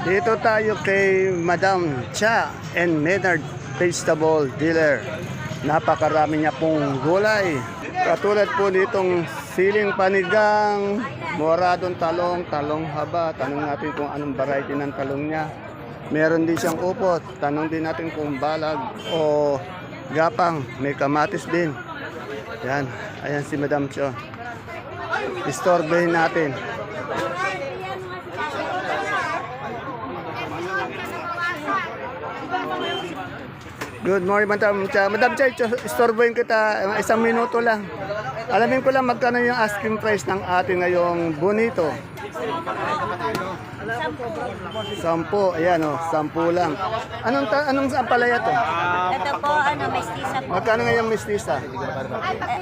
Dito tayo kay Madam Cha and Maynard Vegetable Dealer. Napakarami niya pong gulay. Katulad po nitong siling panigang, moradong talong, talong haba. Tanong natin kung anong variety ng talong niya. Meron din siyang upot. Tanong din natin kung balag o gapang. May kamatis din. Yan. Ayan si Madam Cho. Istorbehin natin. Good morning, Madam Cha. Madam Cha, ito- istorbohin kita isang minuto lang. Alamin ko lang magkano yung asking price ng ating ngayong bonito. Sampo, ayan o, sampu lang. Anong, ta- anong ampalaya to? Ito po, ano, mestiza po. Magkano ngayong mistisa? Eh,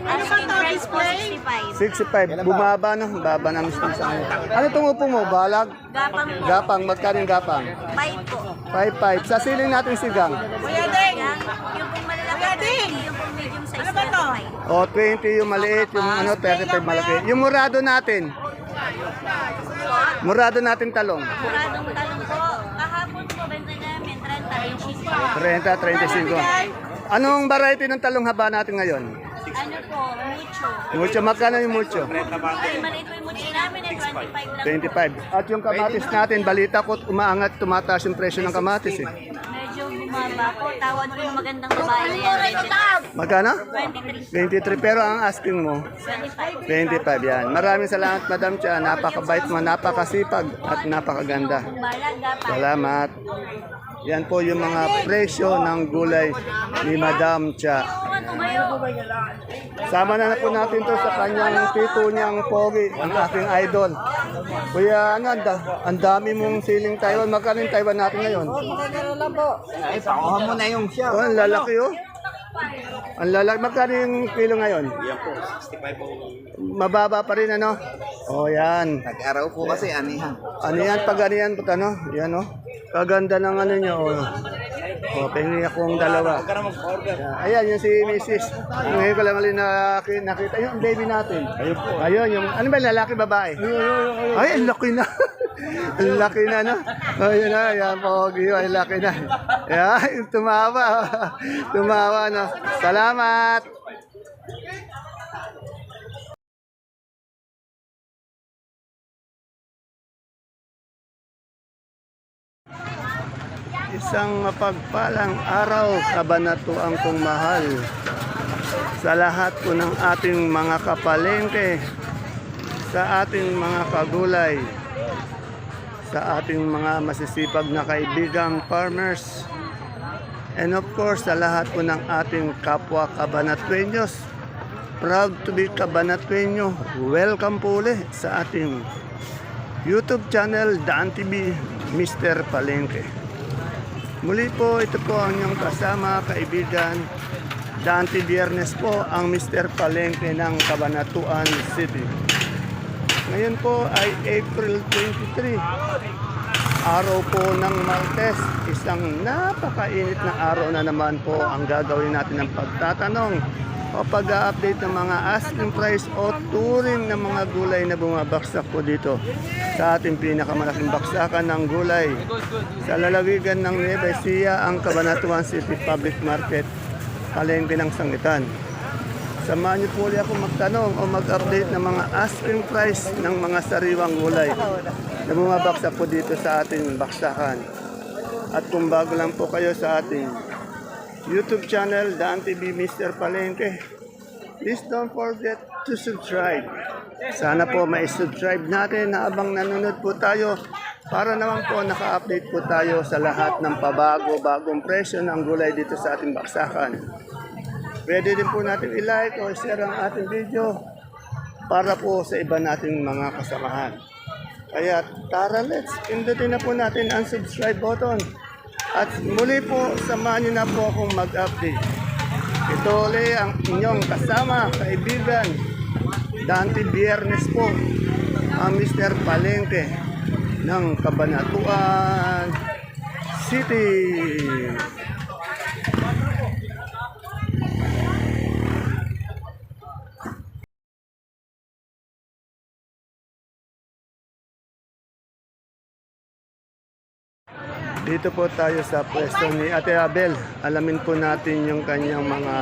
Asking price po, 65. 65. Bumaba no? Baba na mistisa ngayon. Ano itong upo mo? Balag? Gapang po, Gapang, magkano yung gapang? 5 po. 5-5. Sa siling natin sigang. Yan, yung pong malalaki, 30, yung pong medium size, 35. O, 20 yung maliit, yung ano, 35 malaki. Yung murado natin. Murado natin talong. Muradong talong po, kahapon po, benta namin, 30, 30, 35. Anong variety ng talong haba natin ngayon? Ano po, mucho. Mucho, magkano yung mucho? Ay, maliit po yung mucho namin, eh, 25 lang. 25. At yung kamatis natin, balita ko umaangat, tumataas yung presyo ng kamatis eh. Tawad po yung magandang babae. Magkano? 23, 23, pero ang asking mo, 25. 25 yan. Maraming salamat, Madam Cha. Napakabait mo, napakasipag at napakaganda. Salamat. Yan po yung mga presyo ng gulay ni Madam Cha. Sama na, po natin to sa kanyang tito niyang Pogi, ang aking idol. Kuya, ano, ang, da- ang dami mong siling Taiwan. Magkano yung Taiwan natin ngayon? Ay, pakuha mo na yung siya. Oh, lalaki oh. Ang lalaki. Magkano yung kilo ngayon? Yan po, 65 po. Mababa pa rin ano? Oh, yan. Nag-araw po kasi, anihan. Ano yan? Pag ano yan, ano? Yan oh. Kaganda ng ano nyo. Oh. Oh, pengi akong dalawa. Huwag ka na mag-order. Ayan, yung si Mrs. Ngayon ko lang ulit nakita, nakita yung baby natin. Ayun po. Ayun, yung, ano ba, lalaki, babae? Ay, ang laki na. ang laki na, no? Ayun na, yan po, ang laki na. Ayan, tumawa. tumawa, no? Salamat. Isang mapagpalang araw, kabanatuang kong mahal. Sa lahat po ng ating mga kapalengke, sa ating mga kagulay, sa ating mga masisipag na kaibigang farmers, and of course sa lahat po ng ating kapwa kabanatuenyos. Proud to be kabanatuenyo. Welcome po ulit sa ating YouTube channel, Dan TV, Mr. Palengke. Muli po, ito po ang inyong kasama, kaibigan. Dante Biernes po ang Mr. Palengke ng Cabanatuan City. Ngayon po ay April 23. Araw po ng Martes. Isang napakainit na araw na naman po ang gagawin natin ng pagtatanong o pag-update ng mga asking price o touring ng mga gulay na bumabaksak po dito sa ating pinakamalaking baksakan ng gulay sa lalawigan ng Nueva Ecija, ang Cabanatuan City Public Market, palengke ng sangitan. Samahan niyo po ako magtanong o mag-update ng mga asking price ng mga sariwang gulay na bumabaksak po dito sa ating baksakan. At kung bago lang po kayo sa ating YouTube channel, Daan TV Mr. Palengke, please don't forget to subscribe. Sana po mai-subscribe natin na abang nanonood po tayo para naman po naka-update po tayo sa lahat ng pabago-bagong presyo ng gulay dito sa ating baksakan. Pwede din po natin i-like o share ang ating video para po sa iba nating mga kasamahan. Kaya tara let's, pindutin na po natin ang subscribe button. At muli po, samahan niyo na po akong mag-update. Ito ulit ang inyong kasama, kaibigan, Dante Biernes po, ang Mr. Palengke ng Cabanatuan City. Dito po tayo sa pwesto ni Ate Abel. Alamin po natin yung kanyang mga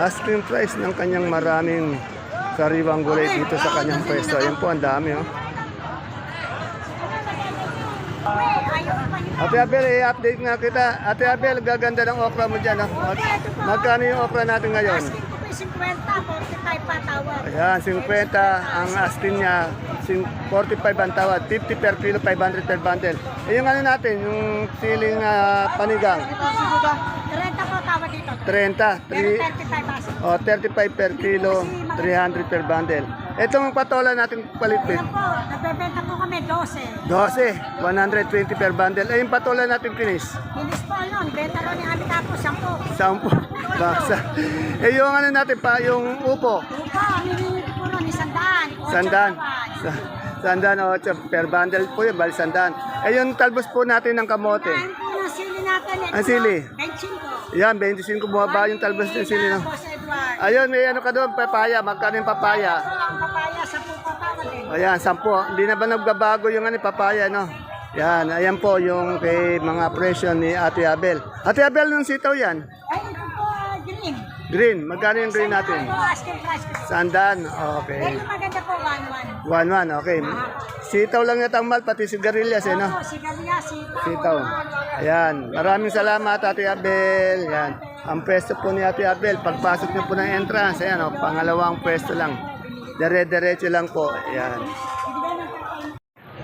asking price ng kanyang maraming sariwang gulay dito sa kanyang pwesto. Ayan po, ang dami oh. Ate Abel, i-update nga kita. Ate Abel, gaganda ng okra mo dyan. Oh. Mag- magkano yung okra natin ngayon? Asking ko po yung 50, 45 pa tawad. Ayan, 50 ang asking niya, 45 ang tawad, 50 per kilo, 500 per bundle. Eh yung ano natin, yung siling ah, panigang, 30 po tawad dito. 30, Pero 3, 35 asking. oh, 35 per kilo, 300 per bundle. Itong patola natin palitpit, Ayan po, nagbebenta po kami 12. 12, 120 per bundle. Eh yung patola natin kinis, Bilis po nun, benta ron ni Ami Kapo, 10. 10, baksa. Eh yung ano natin pa, yung upo, Upo, aminin ko po ron, isang daan. Ocho Sandan. tawad. Sa- Sandan o per bundle po yun, bali sandan. Eh yung talbos po natin ng kamote. Kain po ng sili natin. ito, Ang sili? 25. Yan, 25 bumaba yung talbos ng sili. Edward. Ayun, may ano ka doon, papaya. Magkano yung papaya? Ang papaya sa po tawad eh. Ayan, 10. Hindi na ba nagbabago yung ano, papaya, no? Yan, ayan po yung kay mga presyo ni Ate Abel. Ate Abel, nung sitaw yan? Ay, green. Magkano yung green natin? Ito, asking price ko. Sandan, Eh, okay. yung maganda po, 1-1. 1-1, okay. Sitaw lang yata ang mal, pati sigarilyas, eh, no? Opo, sigarilyas, sitaw. Sitaw. Ayan. Maraming salamat, Ate Abel. Ayan. Ang pwesto po ni Ate Abel, pagpasok niyo po ng entrance, ayan, oh, pangalawang pwesto lang. Dire-diretso lang po. Ayan.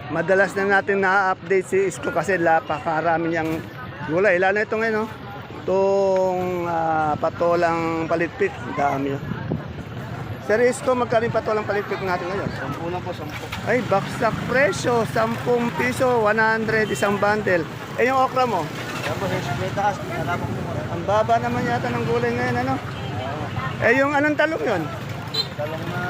Madalas na natin na-update si Isko kasi napakarami niyang gulay. Lalo ito ngayon, no? Itong ah, patolang palitpit. Dami, oh. Sir Isko, magkano yung patolang palitpit natin ngayon? 10 lang po, 10. Ay, baksak presyo, 10 piso, 100 isang bundle. Eh, yung okra mo, Yan po, 50 asking. Alam mo ang baba naman yata ng gulay ngayon, ano? Eh, yung anong talong yun? Dalawang na...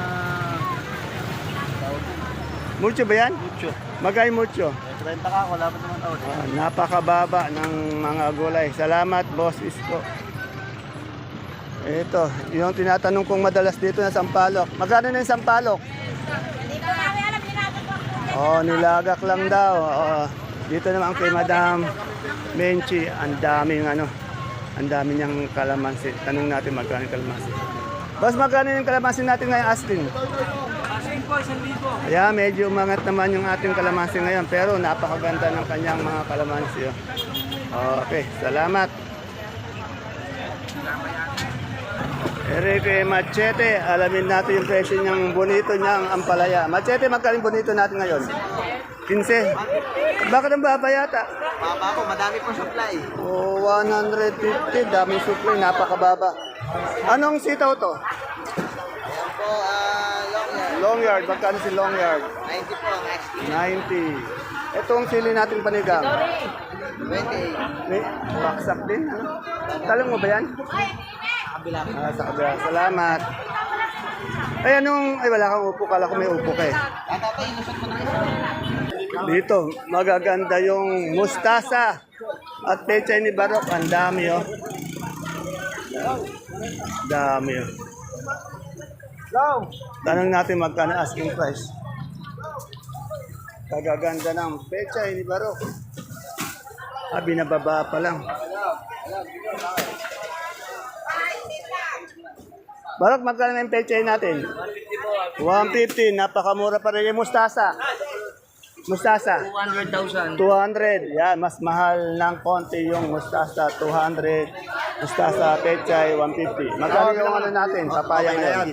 Mucho ba yan? Mucho. Magay mucho. 30 ka, wala pa naman tawad. Ah, napakababa ng mga gulay. Salamat, Boss Isko. Ito, yung tinatanong kong madalas dito na sampalok. Magkano na yung sampalok? Oh, nilagak lang daw. Oh, dito naman kay Madam Menchi, ang daming ano, ang dami niyang kalamansi. Tanong natin magkano yung kalamansi. Boss, magkano yung kalamansi natin ngayon, Astin? Po, 1,000. Kaya medyo umangat naman yung ating kalamansi ngayon, pero napakaganda ng kanyang mga kalamansi. Oh. Okay, salamat. Enrique Machete, alamin natin yung presyo niyang bonito niyang ampalaya. Machete, magkano yung bonito natin ngayon? 15. Bakit ang baba yata? Baba po, madami po supply. Oh, 150, daming supply, napakababa. Anong sitaw to? Yan po, ah, long yard, magkano si long yard? 90 po ang asking. 90. Itong sili natin panigang. 28. May baksak din. Ano? Talong mo ba yan? Kabila. Ah, sa kabila. Salamat. Ay, anong... Ay, wala kang upo. Kala ko may upo ka eh. Dito, magaganda yung mustasa at pechay ni Barok. Ang dami, oh. Dami, oh. Tanong natin magkano asking price. Kagaganda ng pechay ni Barok. Ah, binababa pa lang. Barok, magkano na yung pechay natin? 150 Napakamura pa rin yung mustasa. Mustasa. 200,000. 200. Yan, mas mahal ng konti yung mustasa, 200. Mustasa, pechay, 150. Magkano yung ano natin, papaya ngayon?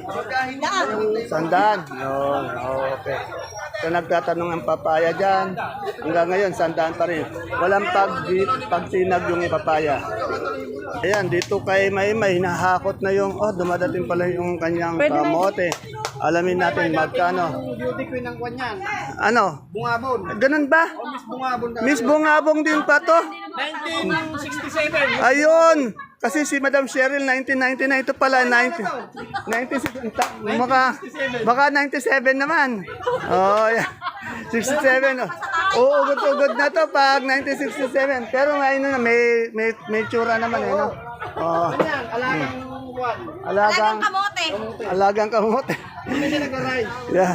Sandaan. Yun, okay. So nagtatanong ang papaya dyan. Hanggang ngayon, sandaan pa rin. Walang pag, pagsinag yung papaya. Ayan, dito kay Maymay, hinahakot na yung, oh, dumadating pala yung kanyang kamote. Alamin natin magkano. Beauty queen ng kanyan. Ano? Bungabon. Ganun ba? Miss Bungabon na. Miss Bungabong din pa to? 1967. Ayun! Kasi si Madam Cheryl, 1999, ito pala, 90, 96, ta- baka, baka 97 naman. Oh, yeah. 67. Oh. Oo, ugod-ugod na to pag 1967. Pero may, ano, na, may, may, may tsura naman, eh, no? Oh, Yan, alagang buwan. alagang, Kamote. alagang kamote. Hindi siya nag-aray. Yeah.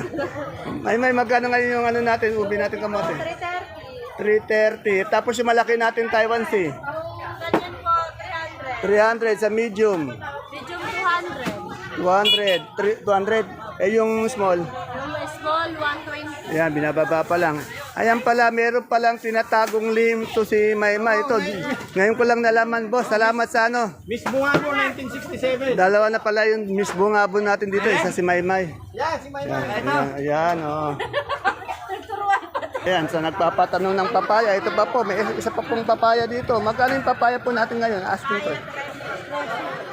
May may magkano ngayon yung ano natin, ubi natin kamote? 330. Tapos yung malaki natin Taiwan Sea. Ganyan po, 300. 300 sa medium. Medium 200. 200. 3- 200. Eh yung small. Yung small, 120. Ayan, binababa pa lang. Ayan pala, meron palang tinatagong lim to si Maymay. Ito, ngayon ko lang nalaman, boss. Salamat sa ano. Miss Bungabo, 1967. Dalawa na pala yung Miss Bungabo natin dito. Isa si Maymay. Yan, si Maymay. Ayan, ayan, oo. Ayan, sa nagpapatanong ng papaya, ito pa po, may isa pa pong papaya dito. Magkano yung papaya po natin ngayon? Asking price.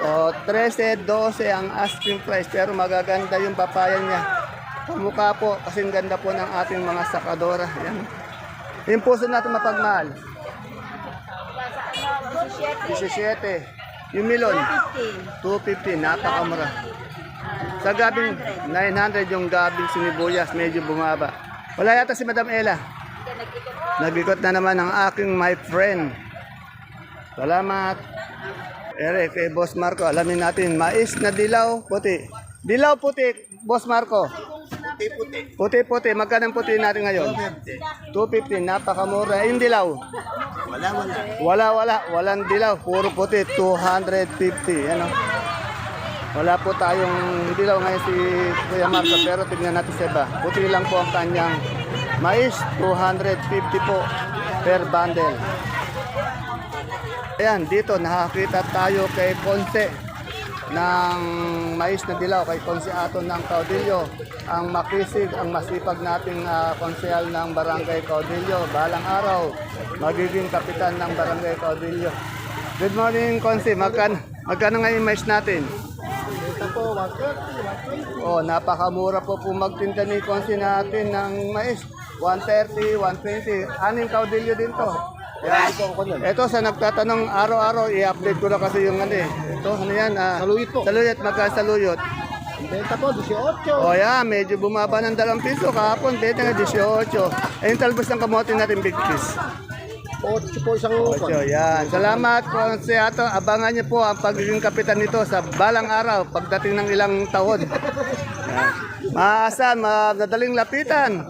O, 13, 12 ang asking price, pero magaganda yung papaya niya. Kamukha po, kasing ganda po ng ating mga sakadora. Ayan. Yung puso natin mapagmahal. 17. Yung milon, 250, napakamura. Sa gabing 900 yung gabing sinibuyas, medyo bumaba. Wala yata si Madam Ella. Nag-ikot na naman ang aking my friend. Salamat. Ere, kay Boss Marco, alamin natin, mais na dilaw, puti. Dilaw puti, Boss Marco. Puti-puti. Puti-puti, magkano puti natin ngayon? 250, napakamura. Eh, Yung dilaw? Wala, wala. Wala, wala. Walang dilaw. Puro puti. 250. Ano? Wala po tayong dilaw ngayon si Kuya Marco. Pero tignan natin sa iba. Puti lang po ang kanyang mais. 250 po per bundle. Ayan, dito nakakita tayo kay Ponce ng mais na dilaw kay Ponce Aton ng Caudillo ang makisig, ang masipag nating uh, konsehal ng Barangay Caudillo balang araw magiging kapitan ng Barangay Caudillo Good morning Konse, magkano, magkano ngayon mais natin? Ito po, 130, 120. Oh, napakamura po po magtinda ni Konse natin ng mais 130, 120 Aning Caudillo din to Yan. Ito sa nagtatanong araw-araw, i-update ko na kasi yung ano eh. Ito, ano yan? Ah, Saluyot po. Saluyot, magkano saluyot? Benta po, 18. O yan, medyo bumaba ng dalawang piso. Kahapon, beta nga 18. Eh, yung talbos ng kamote natin, big piece. 8 po isang 8, yan. Salamat po si Ato. Abangan niyo po ang pagiging kapitan nito sa balang araw pagdating ng ilang taon. Yan. Maasahan, madaling lapitan.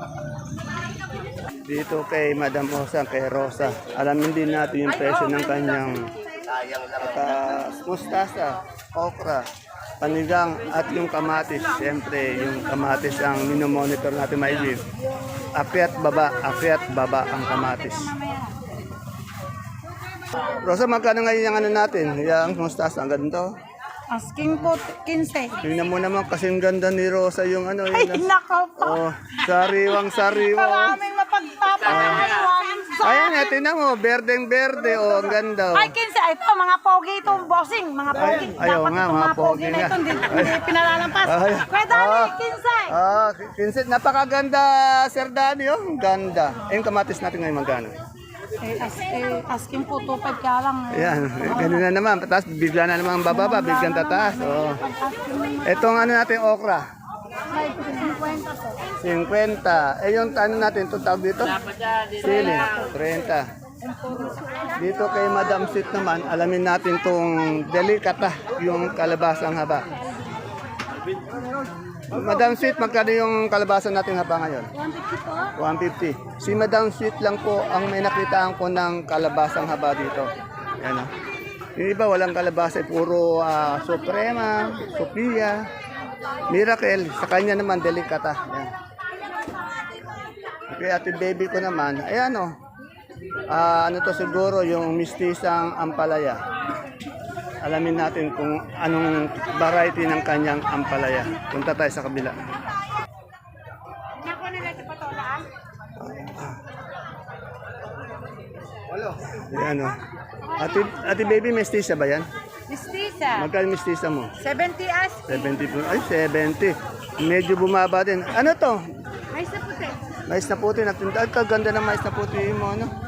Dito kay Madam Rosa, kay Rosa. Alamin din natin yung presyo ng kanyang uh, mustasa, okra, panigang at yung kamatis. Siyempre, yung kamatis ang minomonitor natin maigib. Akyat baba, akyat baba ang kamatis. Rosa, magkano ngayon yung ano natin? Yung mustasa, ang ganito. Asking po 15. Tingnan mo naman kasing ganda ni Rosa yung ano. Ay, Yung, nako po. oh, sariwang sariwa. Maraming mapagpapakawan. Ayan, eh, tingnan mo, berdeng berde, oh, ang ganda. Oh. Ay, 15. Ito, mga pogi ito, bossing. Mga pogi. Ay, ayaw Dapat nga, itong mga pogi na ito, hindi, hindi pinalalampas. Ay. Kuya Dani, Ah. 15. Ah, napakaganda, Sir Daddy, oh. Ang ganda. Yung kamatis natin ngayon magkano? Eh, as, eh, asking po 2.5 ka lang. eh. Ayan, eh, ganun na naman. Tapos bigla na naman bababa, biglang tataas. Oh. Itong ano natin, okra. 50 po. 50. Eh, yung ano natin, itong tawag dito? Sili. 30. Dito kay Madam Sit naman, alamin natin itong delikata, yung kalabasang haba. Madam Sweet, magkano yung kalabasan natin haba ngayon? 150 po. 150. Si Madam Sweet lang po ang may nakitaan ko ng kalabasang haba dito. Yan ah. Yung iba walang kalabasa, puro ah, Suprema, Sophia, Miracle. Sa kanya naman, delikata. Yan. Okay, ate baby ko naman, ayan o. Ah, ano to siguro, yung mistisang ampalaya. Alamin natin kung anong variety ng kanyang ampalaya. Punta tayo sa kabila. Yan o. Ate, ate baby, mestiza ba yan? Mistisa. Magkano mestiza mo? 70 as. 70 po. Ay, 70. Medyo bumaba din. Ano to? Ay, sa puti. Mais na puti. Ay, kaganda ng mais na puti mo, ano?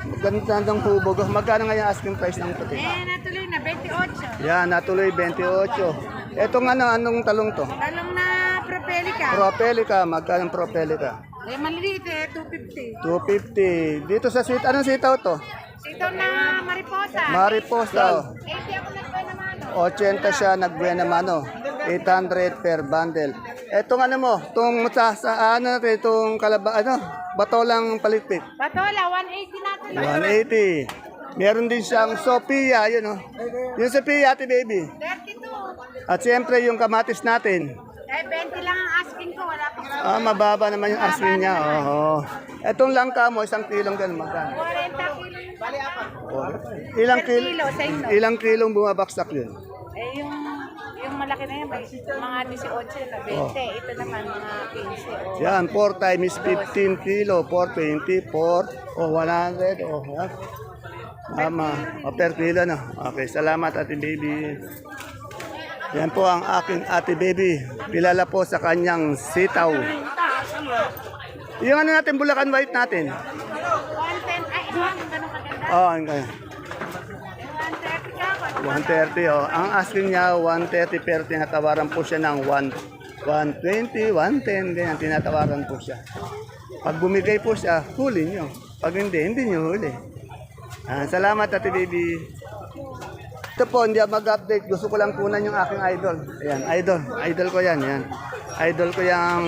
Ganda ng hubog. Magkano nga yung asking price ng puti? Eh, natuloy na 28. Yan, natuloy 28. Etong ano, anong talong to? Talong na propelica. Propelica, magkano ang propelica? Eh, maliliit eh, 250. 250. Dito sa sweet, anong sitaw to? Ito na mariposa. Mariposa. 80 ako nagpa naman. 80 siya, nagbuena mano. 800 per bundle. Etong ano mo, itong sa, sa ano natin, itong kalaba, ano, batolang palitpit. Patola, 180 natin. 180. Meron din siyang Sophia, yun oh. Yung Sophia, ate baby. 32. At siyempre yung kamatis natin. Eh, 20 lang ang asking ko. Wala pang Ah, mababa naman yung aswin niya. Oo. Etong langka mo, isang kilong ganun magkano? 40 kilo. Oh. Ilang kilo? kilo, sa inyo. Ilang kilong bumabaksak yun? Eh, yung yung malaki na yan, may mga 18 na 20. Ito naman, mga 15. Oh. Yan, 4 times 15 kilo, 420, 4, o 100, o yan. Tama, o per kilo na. Okay, salamat ate baby. Yan po ang aking ate baby. Kilala po sa kanyang sitaw. Yung ano natin, Bulacan White natin. 110, ay, ito, ganun kaganda. Oh, ang kaya. 130 ka ako. 130 oh. Ang asking niya 130 pero tinatawaran po siya ng 1 120, 110 ganyan tinatawaran po siya. Pag bumigay po siya, huli niyo. Pag hindi, hindi niyo huli. Ah, salamat Ate Baby. Ito po, hindi mag-update. Gusto ko lang kunan yung aking idol. Ayan, idol. Idol ko yan, yan. Idol ko yung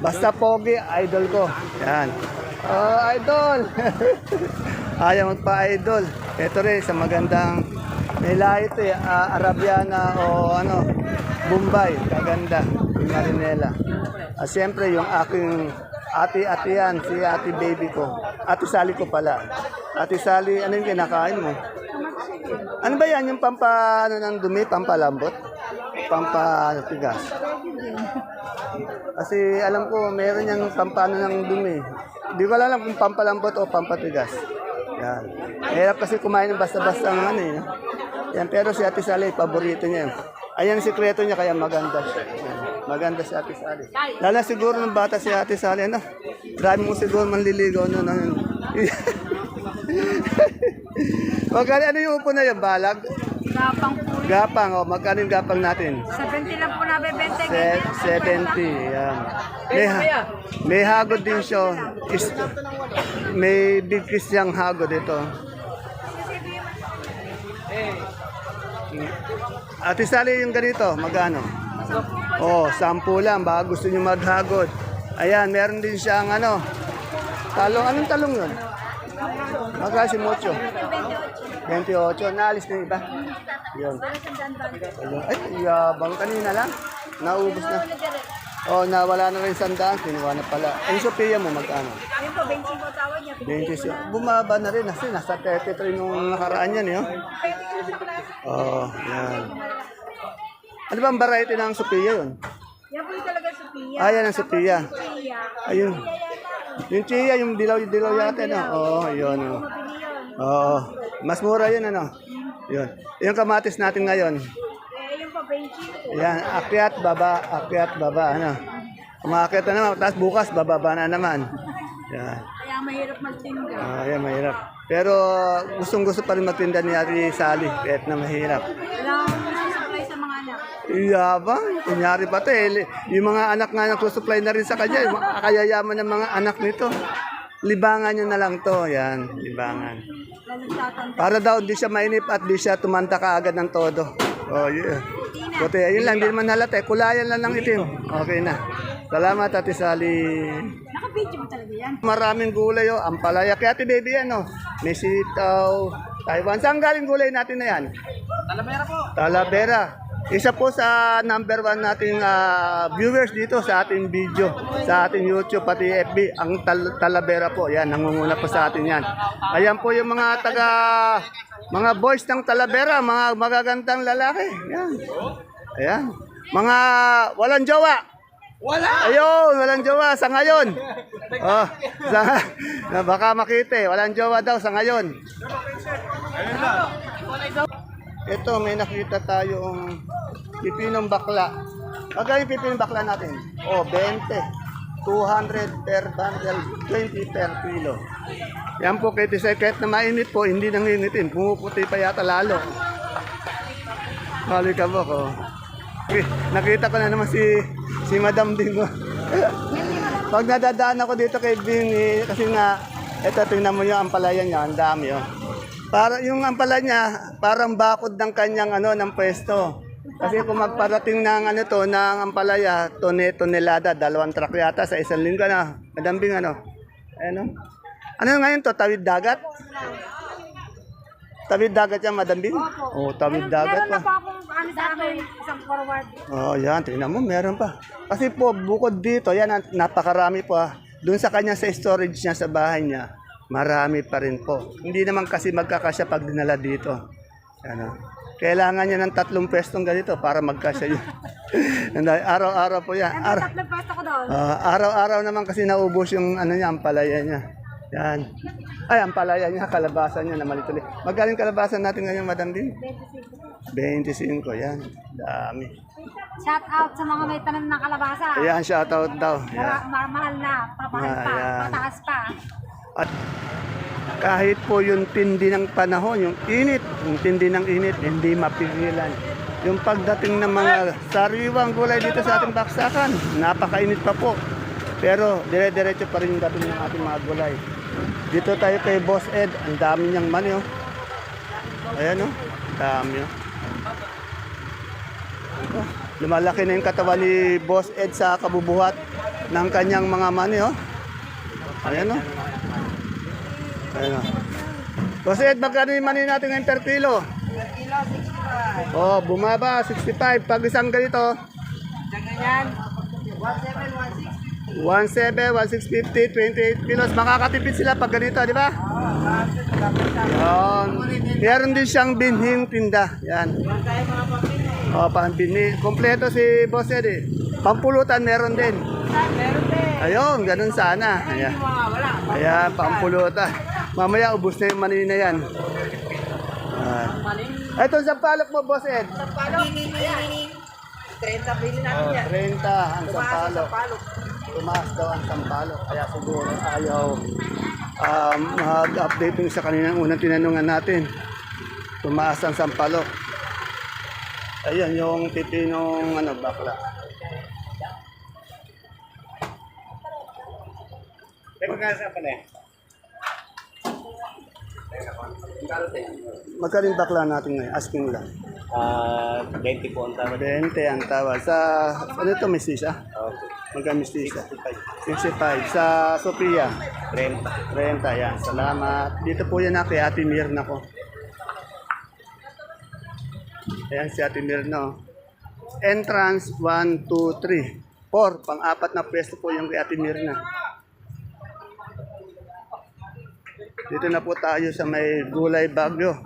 basta pogi, idol ko. Yan. Oh, idol! Ayaw magpa-idol. Ito rin, sa magandang may lahi ito eh, ah, Arabiana o ano, Bombay. Kaganda. Marinela. Ah, Siyempre, yung aking ate-ate yan, si ate baby ko. Ate Sally ko pala. Ate Sally, ano yung kinakain mo? Ano ba yan? Yung pampa, ano ng dumi? Pampalambot? Pampa, ano, tigas? Kasi alam ko, meron yung pampano ng dumi. Hindi ko alam kung pampalambot o pampatigas. Yan. Mahirap kasi kumain ng basta-basta ng ano eh. Yan, pero si Ate Sally, paborito niya. yan. Ayan ang sikreto niya, kaya maganda siya. Maganda si Ate Sally. Lalo na siguro ng bata si Ate Sally, ano? Marami mo siguro manliligaw no, no, no. Magkano, ano yung upo na yan? Balag? Gapang po. Gapang, o. Magkano yung gapang natin? 70 lang po nabebente. Se- 70, yan. May, ha- may hagod din siya. Is, may big kiss siyang hagod ito. Ate Sally yung ganito, magkano? Oh, sampu lang, baka gusto niyo maghagod. Ayan, meron din siyang ano, talong, anong talong yun? Magkano si Mocho? 28, naalis na iba. Yun. Ay, yabang kanina lang. Naubos na. Oh, nawala na rin sandaan. Kinuha na pala. Ang Sophia mo, magkano? Ayun po, 25 po tawad niya. 20. Bumaba na rin. Kasi nasa 33 nung nakaraan yan. Eh, oh. oh, yan. Ano ba ang variety ng Sophia yun? Yan po yung talaga sa Pia. Ah, yan ang Sophia. Ayun. Yung Chia, yung dilaw, yung dilaw yata, no? Oo, oh, yun. Oh. Oo. Mas mura yun, ano? Yun. Yung kamatis natin ngayon. Ayan, akyat, baba, akyat, baba, ano. Umakyat na naman, tapos bukas, bababa na naman. Yan. Kaya mahirap magtinda. Ah, yan, mahirap. Pero gustong gusto pa rin magtinda ni Ate Sally, kahit na mahirap. Wala akong supply sa mga anak. Yabang, kunyari pa to eh. Yung mga anak nga nagsusupply na rin sa kanya, yung mga kayayaman ng mga anak nito. Libangan nyo na lang to, yan, libangan. Para daw di siya mainip at di siya tumanta ka agad ng todo. Oh, yeah. Puti, ayun lang, di naman halata eh. Kulayan lang ng itim. Okay na. Salamat, Ate Sally. Naka-video mo talaga yan. Maraming gulay, oh. Ang palaya. Kaya, Ate Baby, ano? May sitaw, Taiwan. Saan galing gulay natin na yan? Talavera po. Talavera. Isa po sa number one nating ah, viewers dito sa ating video, sa ating YouTube, pati FB, ang Tal- Talavera po. Yan, nangunguna po sa atin yan. Ayan po yung mga taga, mga boys ng Talavera, mga magagandang lalaki. Yan. Ayan. Mga walang jowa. Wala! Ayun, walang jowa sa ngayon. Oh, sa, na baka makita eh, walang jowa daw sa ngayon. Ito, may nakita tayong pipinong bakla. Magkano yung pipinong bakla natin? Oh, 20. 200 per bundle, 20 per kilo. Yan po, kahit isa, kahit na mainit po, hindi nanginitin. Pumuputi pa yata lalo. Hali ka mo ko. Eh, Nakita ko na naman si si Madam Dingo. Pag nadadaan ako dito kay Bing, eh, kasi nga, eto tingnan mo yung ampalaya niya, ang dami oh. Para yung ampalaya niya, parang bakod ng kanyang ano ng pwesto. Kasi kung magparating ng ano to, ng ampalaya, tone, tonelada, dalawang truck yata sa isang linggo na. Madambing ano. Ano? Ano ngayon to? Tawid dagat? Tawid dagat yan, madambing? Oo, oh, tawid dagat pa. akong ano sa akin, isang forward. Oh, yan. Tingnan mo, meron pa. Kasi po, bukod dito, yan, napakarami po. ah. Doon sa kanya, sa storage niya, sa bahay niya, marami pa rin po. Hindi naman kasi magkakasya pag dinala dito. Ano. Kailangan niya ng tatlong pwestong ganito para magkasya yun. Araw-araw po yan. Ar- Tatlong pwesto ko doon. Ah, araw-araw naman kasi naubos yung ano niya, ang palaya niya. Yan. Ay, ang palaya niya, kalabasan niya na malituloy. Magaling kalabasan natin ngayon, Madam Din? 25, yan. Dami. Shout out sa mga may tanim ng kalabasa. Ayan, shoutout daw. Yan. Mara- ma- mahal na, papahal pa, mataas pa. At kahit po yung tindi ng panahon, yung init, yung tindi ng init, hindi mapigilan. Yung pagdating ng mga sariwang gulay dito sa ating baksakan, napakainit pa po. Pero dire-diretso pa rin yung dating ng ating mga gulay. Dito tayo kay Boss Ed, ang dami niyang mani oh. Ayan oh, dami oh. Ito, Lumalaki na yung katawan ni Boss Ed sa kabubuhat ng kanyang mga mani oh. Ayan oh. Ayan o. Boss Ed, magkano yung mani natin ngayon per kilo? Per kilo, 65. Oh, bumaba, 65. Pag isang ganito? Ganyan. 17, 1650, 28 kilos. Makakatipid sila pag ganito, di ba? Yan. Meron din siyang binhing tinda. Yan. Oh, pang binhi. Kompleto si Boss Ed eh. Pampulutan meron din. Ayun, ganun sana. Ayan. Ayan, pampulutan. Mamaya, ubus na yung mani na yan. Ah. Ito sa palok mo, Boss Ed. Sa palok? 30 bilhin natin yan. 30 ang sampalok. Tumaas daw ang sampalok. Kaya siguro ayaw um, mag-update dun sa kaninang unang tinanungan natin. Tumaas ang sampalok. Ayun, yung pipinong ano, bakla. Magkano yung bakla natin ngayon? Asking lang. Ah, 20 po ang tawad. 20 ang tawad. Sa, ano ito, mistisa? Okay. Magkano mistisa? 65. Sa Sophia? 30. 30, yan. Salamat. Dito po yan na kay Ate Mirna ko. Ayan si Ate Mirna. oh. Entrance 1, 2, 3. 4. Pang-apat na pwesto po yung kay Ate Mirna. Dito na po tayo sa may gulay bagyo.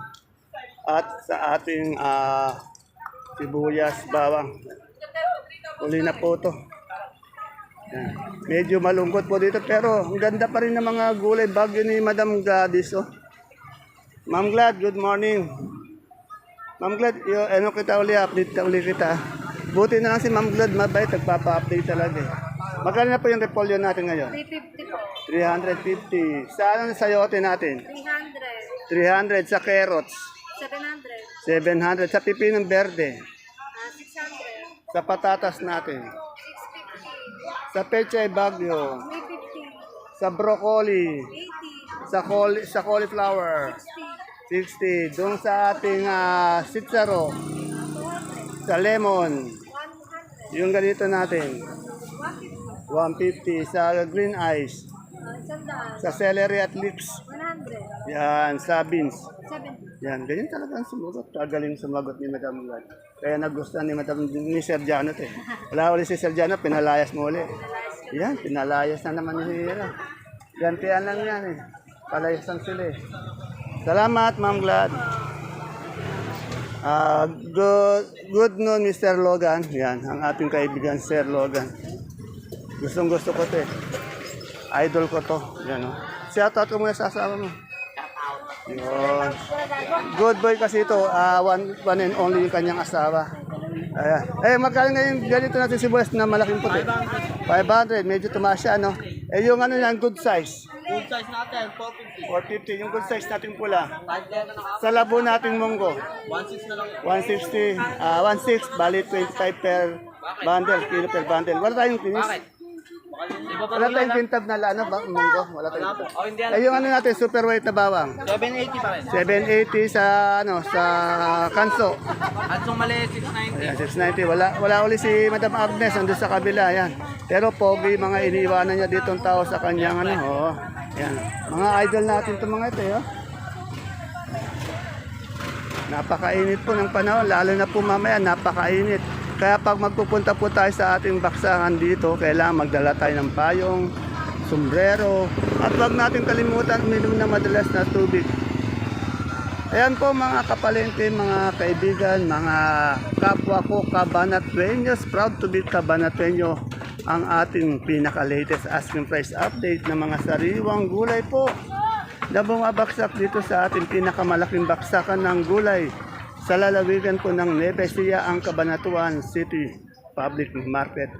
At sa ating ah, sibuyas bawang. Uli na po to. Medyo malungkot po dito pero ang ganda pa rin ng mga gulay bagyo ni Madam Gladys. Oh. Ma'am Glad, good morning. Ma'am Glad, yo, ano kita uli, update ka uli kita. Buti na lang si Ma'am Glad, mabait, nagpapa-update talaga. eh. Magkano na po yung repolyo natin ngayon? 350 po. 350. Sa ano sa sayote natin? 300. 300 sa carrots. 700. 700 sa pipinong berde. ah, 600. Sa patatas natin. Sa pechay bagyo. 350. Sa broccoli. 80. Sa coli, sa cauliflower. 60. Doon sa ating uh, sitsaro. Sa lemon. 100. Yung ganito natin. 150. 150. Sa green. Uh, sandaan. Sa celery at leeks. 100. Yan. Sa beans. 70. Yan. Ganyan talaga ang sumagot. Kagaling sumagot ni Madam Glad. Kaya nagustuhan ni Madam ni Sir Janot eh. Wala ulit si Sir Janot, pinalayas mo ulit. Yan, pinalayas na naman ni Hira. Gantian lang yan eh. Palayasan sila eh. Salamat, Ma'am Glad. Ah, good, good noon, Mr. Logan. Yan, ang ating kaibigan, Sir Logan. Gustong gusto ko to eh. Idol ko to. Yan o. Oh. Shout out ko muna sa asawa mo. Yun. Good boy kasi ito. ah one, one and only yung kanyang asawa. Ayan. Eh, magkano ngayon ganito natin si Boss na malaking puti? 500. Medyo tumaas siya, no? Eh, yung ano yan, good size. Good size natin, 450. 450. Yung good size natin pula. Sa labo nating munggo. 16 na lang. 160. Ah, 16. Bali, 25 per bundle. Kilo per bundle. Wala tayong tinis. Iba pa Wala tayong quintab na ano ba? Munggo? Wala tayong quintab. Oh, hindi Ay, yung ano natin, super white na bawang. 780 pa rin. 780 sa ano sa kanso. At yung mali, 690. Ayan, 690. Wala wala uli si Madam Agnes andun sa kabila, ayan. Pero pogi mga iniiwanan niya dito ang tao sa kanyang ano, oo. Ayan. Mga idol natin 'tong mga ito, oh. Napakainit po ng panahon, lalo na po mamaya, napakainit. Kaya pag magpupunta po tayo sa ating baksakan dito, kailangan magdala tayo ng payong, sombrero, at wag natin kalimutan uminom na madalas na tubig. Ayan po mga kapalengke, mga kaibigan, mga kapwa ko Cabanatueños, proud to be Cabanatueño ang ating pinaka-latest asking price update ng mga sariwang gulay po na bumabaksak dito sa ating pinakamalaking baksakan ng gulay sa lalawigan po ng Nueva Ecija, ang Cabanatuan City Public Market,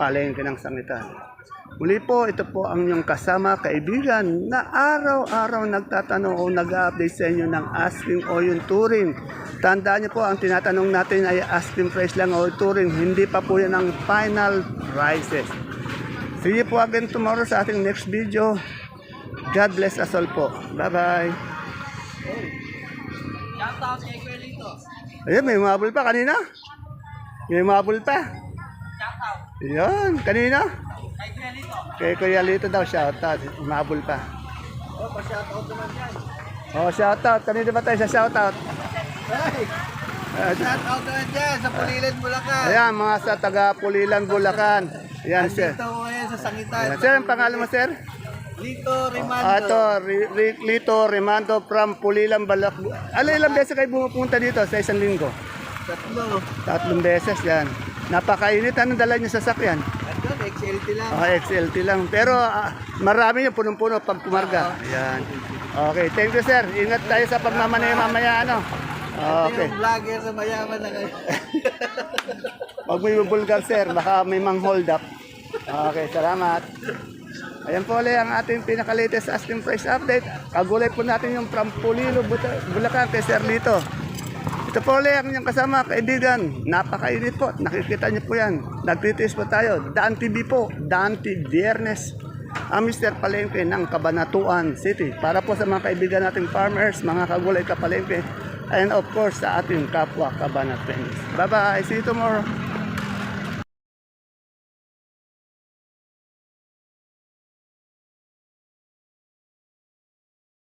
palengke ng sangitan. Muli po, ito po ang inyong kasama, kaibigan, na araw-araw nagtatanong o nag-update sa inyo ng asking o yung touring. Tandaan niyo po, ang tinatanong natin ay asking price lang o touring. Hindi pa po yan ang final prices. See you po again tomorrow sa ating next video. God bless us all po. Bye-bye. Shout out Ayun, may umabol pa kanina. May umabol pa. Shout out Yan, kanina. kay Kuya Lito daw, shoutout. Umabol pa. Oh, pa-shout out naman yan. Oh, shoutout. Kanina ba tayo sa shoutout? Hey! Uh, Shout out naman dyan sa Pulilan, Bulacan. ayan, mga sa taga Pulilan, Bulacan. Ayan, sir. Dito ko ngayon sa Sangitan. Ayan, sir, ang pangalan mo, sir? Lito Rimando. Ah, Ito, Ri- Ri- Lito Remando from Pulilan, Balak. Ano ilang beses kayo bumupunta dito sa isang linggo? Tatlo. Tatlong beses, yan. Napakainit. Anong dala niyo sa sakyan? Andun, XLT lang. Okay, XLT lang. Pero ah, marami yung punong-puno pag kumarga. Ayan. Okay, thank you sir. Ingat tayo sa pagmamanay mamaya ano. Okay. Yung vlogger na mayaman na kayo. Huwag mo ibubulgar sir, baka may mang hold up. Okay, salamat. Ayan po ulit ang ating pinaka-latest asking price update. Kagulay po natin yung from Pulilo, Bulacan kay Sir Lito. Ito po ulit ang inyong kasama, kaibigan. Napakainit po. Nakikita niyo po yan. Nagtitiis po tayo. Daan TV po. Daan TV Biyernes. Ang Mr. Palengke ng Cabanatuan City. Para po sa mga kaibigan nating farmers, mga kagulay kapalengke. And of course, sa ating kapwa Cabanatuan. Bye-bye. See you tomorrow.